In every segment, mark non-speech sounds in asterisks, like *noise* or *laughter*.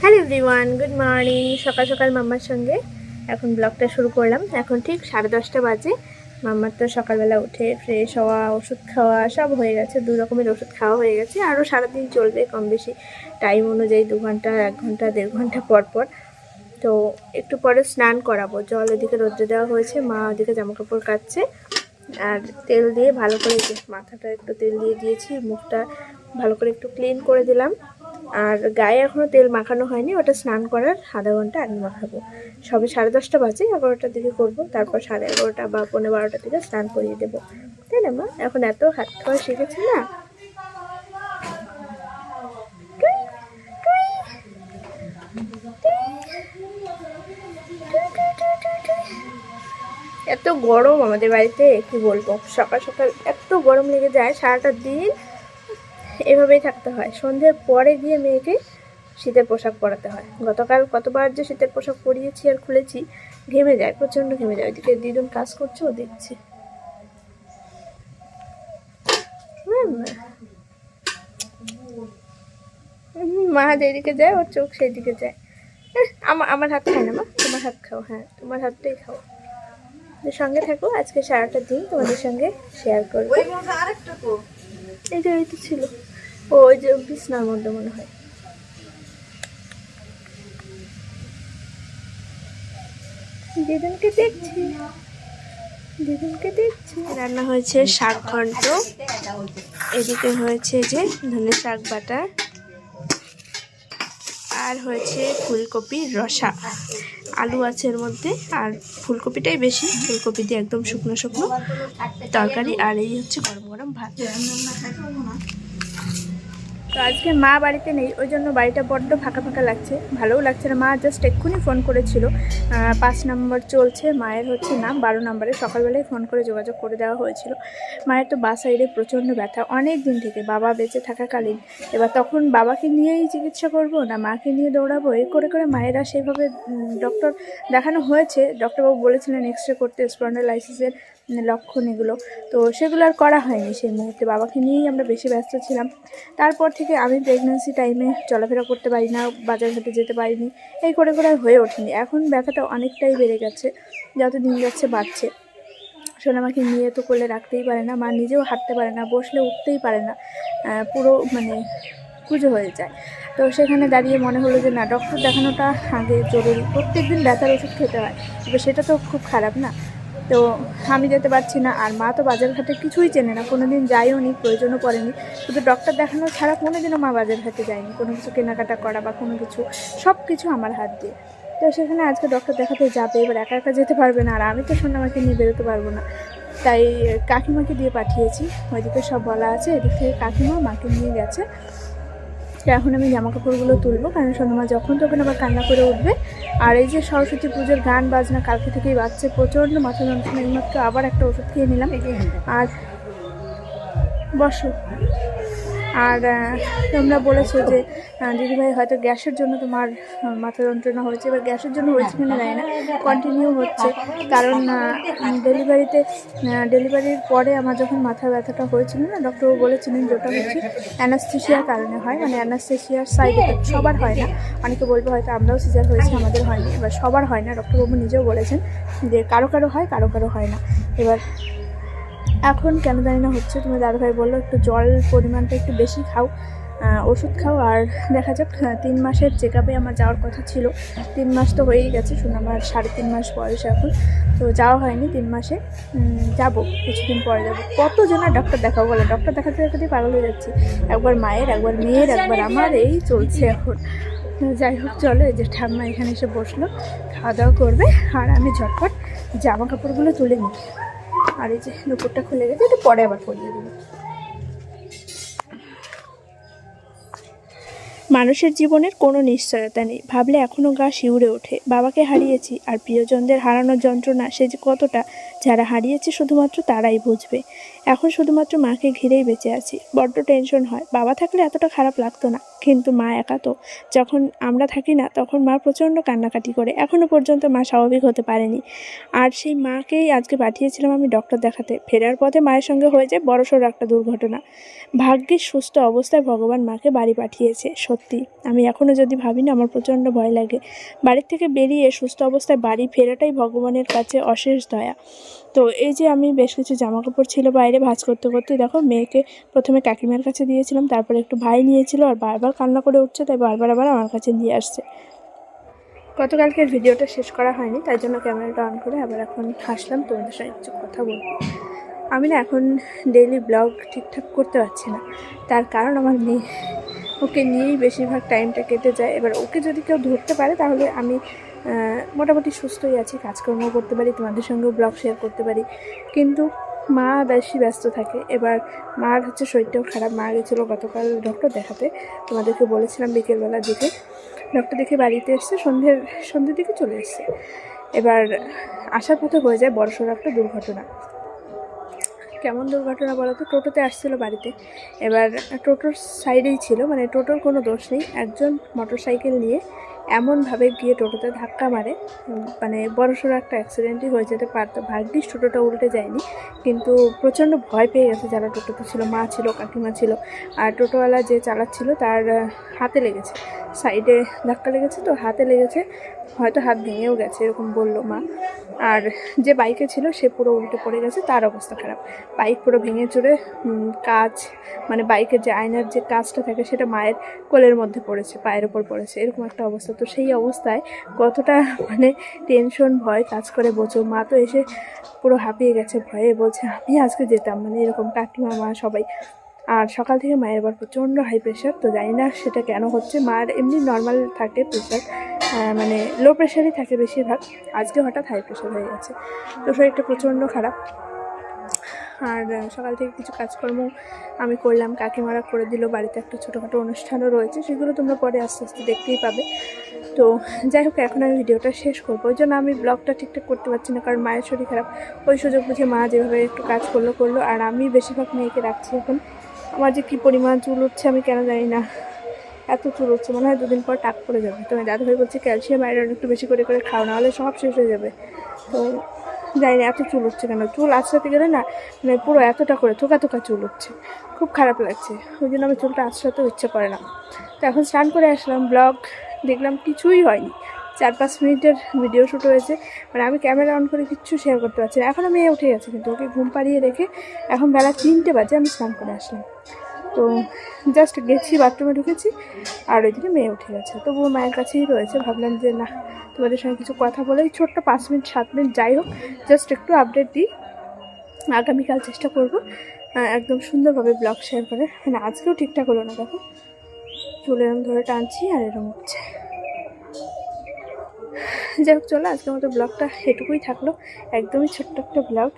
Hello everyone good morning সকাল সকাল মাম্মার সঙ্গে এখন ব্লগটা শুরু করলাম। এখন ঠিক সাড়ে দশটা বাজে। মাম্মার তো সকালবেলা উঠে ফ্রেশ হওয়া, ওষুধ খাওয়া সব হয়ে গেছে। দু রকমের ওষুধ খাওয়া হয়ে গেছে। আরও সারাদিন চলবে কম বেশি। টাইম অনুযায়ী দু ঘণ্টা, এক ঘণ্টা, দেড় ঘণ্টা পর পর। তো একটু পরে স্নান করাবো। জল এদিকে রোদ্রে দেওয়া হয়েছে, মা ওদিকে জামা কাপড় কাচ্ছে। আর তেল দিয়ে ভালো করে মাথাটা একটু তেল দিয়ে দিয়েছি, মুখটা ভালো করে একটু ক্লিন করে দিলাম। আর গায়ে এখনও তেল মাখানো হয়নি, ওটা স্নান করার আধা ঘণ্টা আগে মাখাবো। সবে সাড়ে দশটা বাজে, এগারোটার দিকে করব, তারপর সাড়ে এগারোটা বা পনেরো বারোটার দিকে স্নান করিয়ে দেবো। তাই না, মা? এখন এত হাত খাওয়া শিখেছে না। এত গরম আমাদের বাড়িতে, কি বলব? সকাল সকাল এত গরম লেগে যায়, সারাটা দিন এভাবেই থাকতে হয়। সন্ধ্যের পরে গিয়ে মেয়েকে শীতের পোশাক পরাতে হয়। গতকাল কতবার যে শীতের পোশাক পরিয়েছি আর খুলেছি ঘেমে যায় প্রচণ্ড ঘেমে যায়। ওইদিকে দিদুন কাজ করছে ও দেখছে। মা যেদিকে যায় ওর চোখ সেই দিকে যায় আমার আমার হাত খায় না মা? তোমার হাত খাও হ্যাঁ তোমার হাতটাই খাও। সঙ্গে থাকো আজকে সারাটা দিন তোমাদের সঙ্গে শেয়ার করব। এই যে এই তো ছিল। ওই যে বিছনার মধ্যে মনে হয়। দিদুনকে দেখছি দিদুনকে দেখছি। রান্না হয়েছে শাক ঘন্ট। এদিকে হয়েছে যে ধনে শাক বাটা। আর হয়েছে ফুলকপির রসা। আলু আছে এর মধ্যে, আর ফুলকপিটাই বেশি। ফুলকপি দিয়ে একদম শুকনো শুকনো তরকারি। আর এই হচ্ছে গরম গরম ভাত। তো আজকে মা বাড়িতে নেই, ওই জন্য বাড়িটা বড্ড ফাঁকা ফাঁকা লাগছে, ভালোও লাগছে না। মা জাস্ট এক্ষুনি ফোন করেছিল। পাঁচ নম্বর চলছে, মায়ের হচ্ছে নাম, বারো নম্বরে সকালবেলায় ফোন করে যোগাযোগ করে দেওয়া হয়েছিল। মায়ের তো বা সাইডে প্রচণ্ড ব্যথা, অনেক দিন থেকে। বাবা বেঁচে থাকাকালীন। এবার তখন বাবাকে নিয়েই চিকিৎসা করব, না মাকে নিয়ে দৌড়াবো? এই করে করে মায়েরা সেভাবে ডক্টর দেখানো হয়েছে। ডক্টরবাবু বলেছিলেন এক্স রে করতে স্পন্ডালাইসিসের লক্ষণ এগুলো। তো সেগুলো আর করা হয়নি সেই মুহূর্তে। বাবাকে নিয়েই আমরা বেশি ব্যস্ত ছিলাম। তারপর থেকে আমি প্রেগনেন্সি টাইমে চলাফেরা করতে পারি না, বাজার ঘাটে যেতে পারিনি। এই করে করে হয়ে ওঠেনি। এখন ব্যথাটা অনেকটাই বেড়ে গেছে, যত দিন যাচ্ছে বাড়ছে। সোনামাকে নিয়ে তো কোলে রাখতেই পারে না, মা নিজেও হাঁটতে পারে না, বসলে উঠতেই পারে না। পুরো মানে পুজো হয়ে যায়। তো সেখানে দাঁড়িয়ে মনে হলো যে, না ডক্টর দেখানোটা আগে জরুরি। প্রত্যেক দিন ব্যথার ওষুধ খেতে হয়। তবে সেটা তো খুব খারাপ না। তো আমি যেতে পারছি না, আর মা তো বাজারঘাটে কিছুই চেনে না কোনো দিন যাইও নি, প্রয়োজনও পড়েনি। শুধু ডক্টর দেখানো ছাড়া কোনো দিনও মা বাজারঘাটে যায়নি, কোনো কিছু কেনাকাটা করা বা কোনো কিছু সব কিছু আমার হাত দিয়ে। তো সেখানে আজকে ডক্টর দেখাতে যাবে, এবার একা একা যেতে পারবে না, আর আমি তো সোনামাকে নিয়ে বেরোতে পারব না। তাই কাকিমাকে দিয়ে পাঠিয়েছি, ওইদিকে সব বলা আছে, এদিক থেকে কাকিমা মাকে নিয়ে গেছে। এখন আমি জামা কাপড়গুলো তুলবো, কারণ সোনামা যখন তখন আবার কান্না করে উঠবে আর এই যে সরস্বতী পুজোর গান, বাজনা, কালকে থেকেই বাজছে প্রচণ্ড মাথা যন্ত্রণা, এইমাত্র আবার একটা ওষুধ খেয়ে নিলাম। আর বসো। আর তোমরা বলেছ যে দিদিভাই হয়তো গ্যাসের জন্য তোমার মাথা যন্ত্রণা হয়েছে এবার গ্যাসের জন্য হয়েছে কিনা জানি না কন্টিনিউ হচ্ছে। কারণ ডেলিভারিতে ডেলিভারির পরে আমার যখন মাথা ব্যথাটা হয়েছিল না ডক্টরবাবু বলেছিলেন যে ওটা হচ্ছে অ্যানাস্থেশিয়ার কারণে হয় মানে অ্যানাস্থেশিয়ার সাইড এফেক্ট সবার হয় না। অনেকে বলবে হয়তো আমরাও সিজার হয়েছে, আমাদের হয়নি, এবার সবার হয় না ডক্টরবাবু নিজেও বলেছেন যে কারও কারও হয়, কারও কারও হয় না। এবার এখন কেন জানি না হচ্ছে তুমি দাদাভাই বলল একটু জল পরিমাণটা একটু বেশি খাও ওষুধ খাও, আর দেখা যাক তিন মাসের চেক আপে আমার যাওয়ার কথা ছিল, তিন মাস তো হয়েই গেছে, শুনে আমার সাড়ে তিন মাস বয়স এখন, তো যাওয়া হয়নি তিন মাসে যাব, কিছুদিন পরে যাব। কত জনের ডক্টর দেখাবো বলে ডক্টর দেখাতে দেখাতেই পাগল হয়ে যাচ্ছি। একবার মায়ের, একবার মেয়ের, একবার আমার, এই চলছে এখন। যাই হোক, চলো, এই যে ঠাম্মা এখানে এসে বসল, খাওয়া দাওয়া করবে, আর আমি ঝটপট জামা কাপড়গুলো তুলে নিই। আর এই যে দুপুরটা খুলে গেছে একটু পরে আবার পরিয়ে দেবো। মানুষের জীবনের কোনো নিশ্চয়তা নেই। ভাবলে এখনও গা শিউরে ওঠে। বাবাকে হারিয়েছি আর প্রিয়জনদের হারানোর যন্ত্রণা সে যে কতটা, যারা হারিয়েছে শুধুমাত্র তারাই বুঝবে। এখন শুধুমাত্র মাকে ঘিরেই বেঁচে আছি। বড্ড টেনশন হয়। বাবা থাকলে এতটা খারাপ লাগতো না। কিন্তু মা একা তো। যখন আমরা থাকি না, তখন মা প্রচণ্ড কান্নাকাটি করে। এখনও পর্যন্ত মা স্বাভাবিক হতে পারেনি। আর সেই মাকেই আজকে পাঠিয়েছিলাম আমি ডক্টর দেখাতে। ফেরার পথে মায়ের সঙ্গে হয়ে যায় বড়সড় একটা দুর্ঘটনা। ভাগ্যের সুস্থ অবস্থায় ভগবান মাকে বাড়ি পাঠিয়েছে। সত্যি, আমি এখনও যদি ভাবি না, আমার প্রচণ্ড ভয় লাগে। বাড়ির থেকে বেরিয়ে সুস্থ অবস্থায় বাড়ি ফেরাটাই ভগবানের কাছে অশেষ দয়া। তো এই যে আমি বেশ কিছু জামা কাপড় ছিল বাইরে ভাঁজ করতে করতে দেখো মেয়েকে প্রথমে কাকিমার কাছে দিয়েছিলাম, তারপরে একটু ভাই নিয়েছিল আর বারবার কান্না করে উঠছে, তাই বারবার আবার আমার কাছে নিয়ে আসছে। গতকালকের ভিডিওটা শেষ করা হয়নি, তাই জন্য ক্যামেরাটা অন করে আবার এখন হাসলাম, তোমাদের সঙ্গে কিছু কথা বলব। আমি না এখন ডেইলি ব্লগ ঠিকঠাক করতে পারছি না, তার কারণ আমার মেয়ে, ওকে নিয়েই বেশিরভাগ টাইমটা কেটে যায়। এবার ওকে যদি কেউ ধরতে পারে, তাহলে আমি মোটামুটি সুস্থই আছি কাজকর্ম করতে পারি, তোমাদের সঙ্গেও ব্লগ শেয়ার করতে পারি। কিন্তু মা বেশি ব্যস্ত থাকে। এবার মার হচ্ছে শরীরটাও খারাপ। মা গেছিল গতকাল ডক্টর দেখাতে। তোমাদেরকে বলেছিলাম বিকেলবেলার দিকে ডক্টর দেখে বাড়িতে এসছে, সন্ধ্যের সন্ধ্যের দিকে চলে এসছে। এবার আসার পথে হয়ে যায় বড়সড় একটা দুর্ঘটনা। কেমন দুর্ঘটনা বলো তো টোটোতে আসছিল বাড়িতে। এবার টোটোর সাইডেই ছিল। মানে টোটোর কোনো দোষ নেই। একজন মোটর সাইকেল নিয়ে এমনভাবে গিয়ে টোটোতে ধাক্কা মারে। মানে বড়সড় একটা অ্যাক্সিডেন্টই হয়ে যেতে পারতো। ভাগ্যিস টোটোটা উল্টে যায়নি। কিন্তু প্রচণ্ড ভয় পেয়ে গেছে যারা টোটোতে ছিল। মা ছিল, কাকিমা ছিল। আর টোটোওয়ালা যে চালাচ্ছিল, তার হাতে লেগেছে। সাইডে ধাক্কা লেগেছে তো, হাতে লেগেছে। হয়তো হাত ভেঙেও গেছে, এরকম বলল মা। আর যে বাইকে ছিল, সে পুরো উল্টে পড়ে গেছে, তার অবস্থা খারাপ। বাইক পুরো ভেঙে চুরে কাজ মানে বাইকের যে আয়নার যে কাজটা থাকে, সেটা মায়ের কোলের মধ্যে পড়েছে, পায়ের ওপর পড়েছে, এরকম একটা অবস্থা। তো সেই অবস্থায় কতটা মানে টেনশন ভয় কাজ করে বোঝো। মা তো এসে পুরো হাঁপিয়ে গেছে, ভয়ে বলছে, আমি আজকে যেতাম। মানে এরকম কাকিমা, মা সবাই। আর সকাল থেকে মায়ের আবার প্রচণ্ড হাই প্রেশার তো জানি না সেটা কেন হচ্ছে। মার এমনি নর্মাল থাকে প্রেশার মানে লো প্রেশারই থাকে বেশিরভাগ। আজকে হঠাৎ হাই প্রেশার হয়ে গেছে। তো শরীরটা প্রচণ্ড খারাপ। আর সকাল থেকে কিছু কাজকর্ম আমি করলাম। কাকিমারা করে দিল, বাড়িতে একটা ছোটোখাটো অনুষ্ঠানও রয়েছে, সেগুলো তোমরা পরে আস্তে আস্তে দেখতেই পাবে। তো যাই হোক, এখন আমি ভিডিওটা শেষ করব। ওই জন্য আমি ব্লগটা ঠিকঠাক করতে পারছি না, কারণ মায়ের শরীর খারাপ। ওই সুযোগ বুঝে মা যেভাবে একটু কাজ করল করল। আর আমি বেশিরভাগ মেয়েকে রাখছি এখন। আমার যে কী পরিমাণ চুল উঠছে আমি কেন জানি না। এত চুল উঠছে মনে হয় দুদিন পর টাক পড়ে যাবে। তো আমি দাদুভাই বলছে ক্যালসিয়াম আয়রন একটু বেশি করে করে খাও না হলে সব শেষ হয়ে যাবে। তো জানি না এত চুল উঠছে কেন। চুল আঁচড়াতে গেলে না মানে পুরো এতটা করে থোকা থোকা চুল উঠছে খুব খারাপ লাগছে। ওই জন্য আমি চুলটা আঁচড়াতেও ইচ্ছে করে না। তো এখন স্নান করে আসলাম, ব্লগ দেখলাম কিছুই হয়নি। চার পাঁচ মিনিটের ভিডিও শ্যুট হয়েছে। মানে আমি ক্যামেরা অন করে কিচ্ছু শেয়ার করতে পারছি না। এখন আমি উঠে গেছি কিন্তু ওকে ঘুম পাড়িয়ে রেখে এখন বেলা তিনটে বাজে আমি স্নান করে আসলাম। তো জাস্ট গেছি বাথরুমে ঢুকেছি আর ওইদিকে মেয়ে উঠে গেছে। তবুও মায়ের কাছেই রয়েছে। ভাবলাম যে না, তোমাদের সঙ্গে কিছু কথা বলে ছোট্ট পাঁচ মিনিট, সাত মিনিট যাই হোক জাস্ট একটু আপডেট দিই। আগামীকাল চেষ্টা করব একদম সুন্দরভাবে ব্লগ শেয়ার করে মানে আজকেও ঠিকঠাক হলো না, দেখো। চুল এরম ধরে টানছি আর এরম উঠছে যাই হোক, চলো, আজকের মতো ব্লগটা এটুকুই থাকল। একদমই ছোট্ট একটা ব্লগ।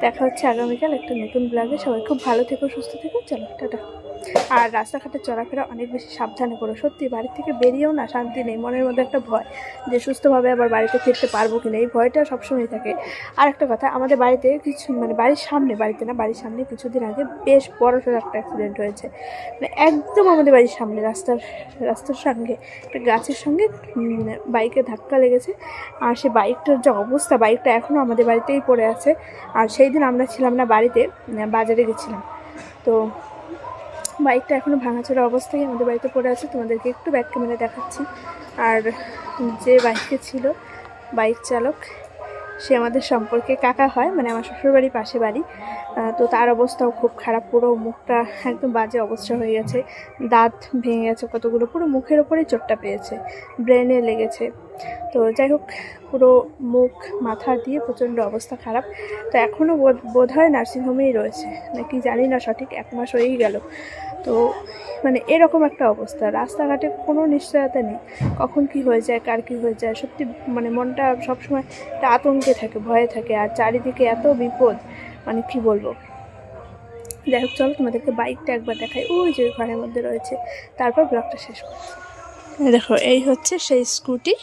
দেখা হচ্ছে আগামীকাল একটা নতুন ব্লগে। সবাই খুব ভালো থেকো, সুস্থ থেকো। চলো, টাটা। আর রাস্তাঘাটে চলাফেরা অনেক বেশি সাবধানে করো। সত্যি, বাড়ি থেকে বেরিয়েও না শান্তি নেই, মনের মধ্যে একটা ভয় যে সুস্থভাবে আবার বাড়িতে ফিরতে পারব কিনা, এই ভয়টা সবসময় থাকে। আর একটা কথা, আমাদের বাড়িতে কিছু মানে বাড়ির সামনে, বাড়িতে না, বাড়ির সামনে কিছুদিন আগে বেশ বড় সড়ো একটা অ্যাক্সিডেন্ট হয়েছে। মানে একদম আমাদের বাড়ির সামনে, রাস্তার রাস্তার সঙ্গে, একটা গাছের সঙ্গে বাইকে ধাক্কা লেগেছে। আর সে বাইকটার যে অবস্থা, বাইকটা এখনও আমাদের বাড়িতেই পড়ে আছে। আর সেই দিন আমরা ছিলাম না বাড়িতে, বাজারে গেছিলাম। তো বাইকটা এখনও ভাঙাচোরা অবস্থায় আমাদের বাড়িতে পড়ে আছে, তোমাদেরকে একটু ব্যাক ক্যামেরা দেখাচ্ছি। আর যে বাইকে ছিল, বাইক চালক সে আমাদের সম্পর্কে কাকা হয় মানে আমার শ্বশুরবাড়ির পাশে বাড়ি। তো তার অবস্থাও খুব খারাপ, পুরো মুখটা একদম বাজে অবস্থা হয়ে গেছে। দাঁত ভেঙে গেছে, কতগুলো, পুরো মুখের ওপরেই চোটটা পেয়েছে, ব্রেনে লেগেছে। তো যাই হোক, পুরো মুখ, মাথা দিয়ে প্রচণ্ড অবস্থা খারাপ। তো এখনও বোধ হয় নার্সিংহোমেই রয়েছে। নাকি জানি না সঠিক, এক মাস হয়েই গেল। তো মানে এরকম একটা অবস্থা। রাস্তাঘাটে কোনো নিশ্চয়তা নেই। কখন কি হয়ে যায়, কার কী হয়ে যায়, সত্যি মানে মনটা সবসময় একটা আতঙ্কে থাকে, ভয়ে থাকে। আর চারিদিকে এত বিপদ মানে কি বলব? যাই হোক, চলো তোমাদেরকে বাইকটা একবার দেখাই। ওই যে ঘরের মধ্যে রয়েছে। তারপর ব্লগটা শেষ করছি। দেখো, এই হচ্ছে সেই স্কুটি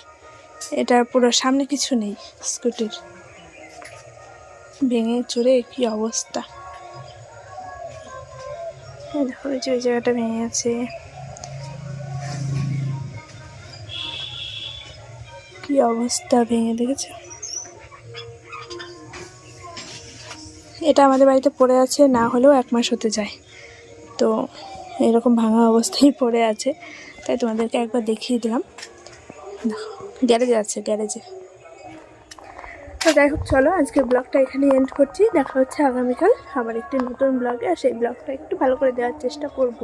এটার পুরো সামনে কিছু নেই স্কুটির ভেঙে চড়ে কি অবস্থা? ওই যে ওই জায়গাটা ভেঙে গেছে। কি অবস্থা ভেঙে দেখেছে? এটা আমাদের বাড়িতে পড়ে আছে, না হলেও এক মাস হতে যায়। তো এরকম ভাঙা অবস্থায় *laughs* পড়ে আছে। তাই তোমাদেরকে একবার দেখিয়ে দিলাম। দেখো, গ্যারেজে আছে, গ্যারেজে। তো যাই হোক, চলো আজকে ব্লগটা এখানে এন্ড করছি। দেখা হচ্ছে আগামীকাল আবার একটি নতুন ব্লগে, আর সেই ব্লগটা একটু ভালো করে দেওয়ার চেষ্টা করব।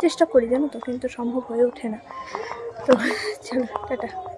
চেষ্টা করি, জানো তো, কিন্তু সম্ভব হয়ে ওঠে না। তো চলো, টাটা।